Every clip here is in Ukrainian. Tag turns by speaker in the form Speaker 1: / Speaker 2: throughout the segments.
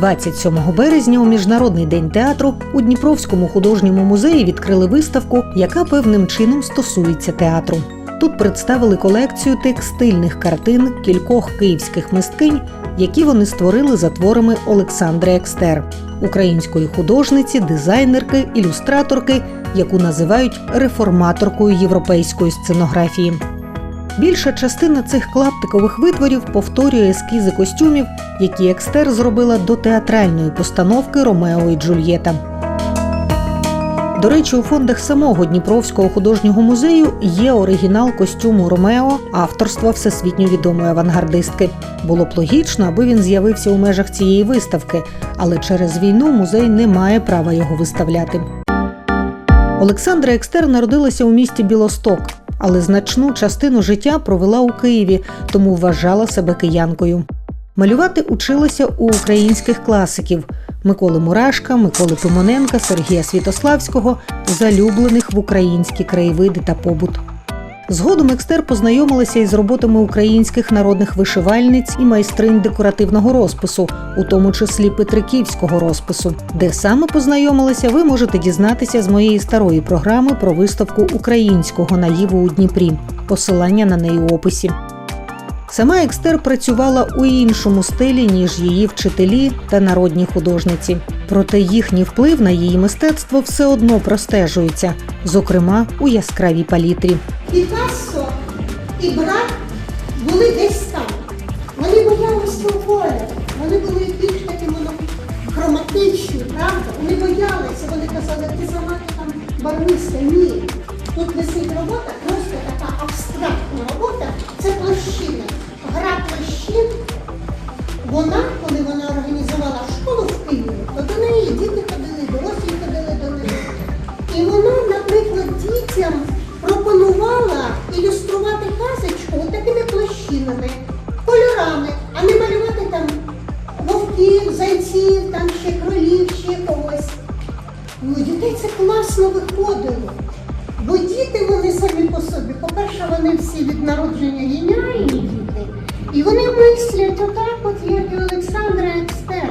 Speaker 1: 27 березня у Міжнародний день театру у Дніпровському художньому музеї відкрили виставку, яка певним чином стосується театру. Тут представили колекцію текстильних картин кількох київських мисткинь, які вони створили за творами Олександри Екстер, української художниці, дизайнерки, ілюстраторки, яку називають реформаторкою європейської сценографії. Більша частина цих клаптикових витворів повторює ескізи костюмів, які Екстер зробила до театральної постановки Ромео і Джульєта. До речі, у фондах самого Дніпровського художнього музею є оригінал костюму Ромео авторства всесвітньо відомої авангардистки. Було б логічно, аби він з'явився у межах цієї виставки, але через війну музей не має права його виставляти. Олександра Екстер народилася у місті Білосток, але значну частину життя провела у Києві, тому вважала себе киянкою. Малювати училася у українських класиків Миколи Мурашка, Миколи Пимоненка, Сергія Світославського, залюблених в українські краєвиди та побут. Згодом екстер познайомилася із роботами українських народних вишивальниць і майстринь декоративного розпису, у тому числі Петриківського розпису. Де саме познайомилася, ви можете дізнатися з моєї старої програми про виставку українського наїву у Дніпрі. Посилання на неї у описі. Сама Екстер працювала у іншому стилі, ніж її вчителі та народні художниці. Проте їхній вплив на її мистецтво все одно простежується, зокрема у яскравій палітрі.
Speaker 2: Пікассо і брат були десь там. Вони боялися поля. Вони були більш такі вона, коли вона організувала школу в Києві, то до неї діти ходили, дорослі ходили до неї. І вона, наприклад, дітям пропонувала ілюструвати казочку такими площинами, кольорами, а не малювати там вовків, зайців, там ще кролів, ще когось. Ну, дітей це класно виходило. Бо діти вони самі по собі, по-перше, вони всі від народження геніальні діти. І вони мислять отак, от як і Олександра Екстер.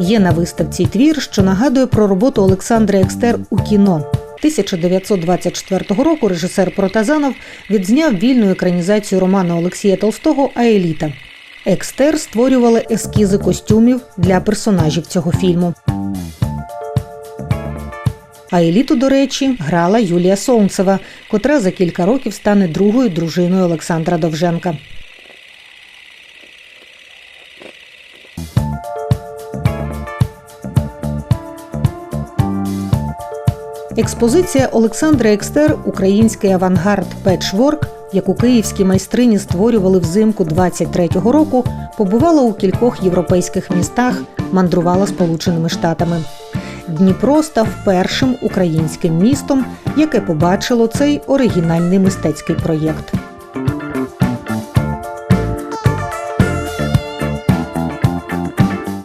Speaker 1: Є на виставці твір, що нагадує про роботу Олександра Екстер у кіно. 1924 року режисер Протазанов відзняв вільну екранізацію роману Олексія Толстого Аеліта. Екстер створювала ескізи костюмів для персонажів цього фільму. А еліту, до речі, грала Юлія Солнцева, котра за кілька років стане другою дружиною Олександра Довженка. Експозиція Олександра Екстер Український авангард Петчворк, яку київські майстрині створювали взимку 23-го року, побувала у кількох європейських містах, мандрувала Сполученими Штатами. Дніпро став першим українським містом, яке побачило цей оригінальний мистецький проєкт.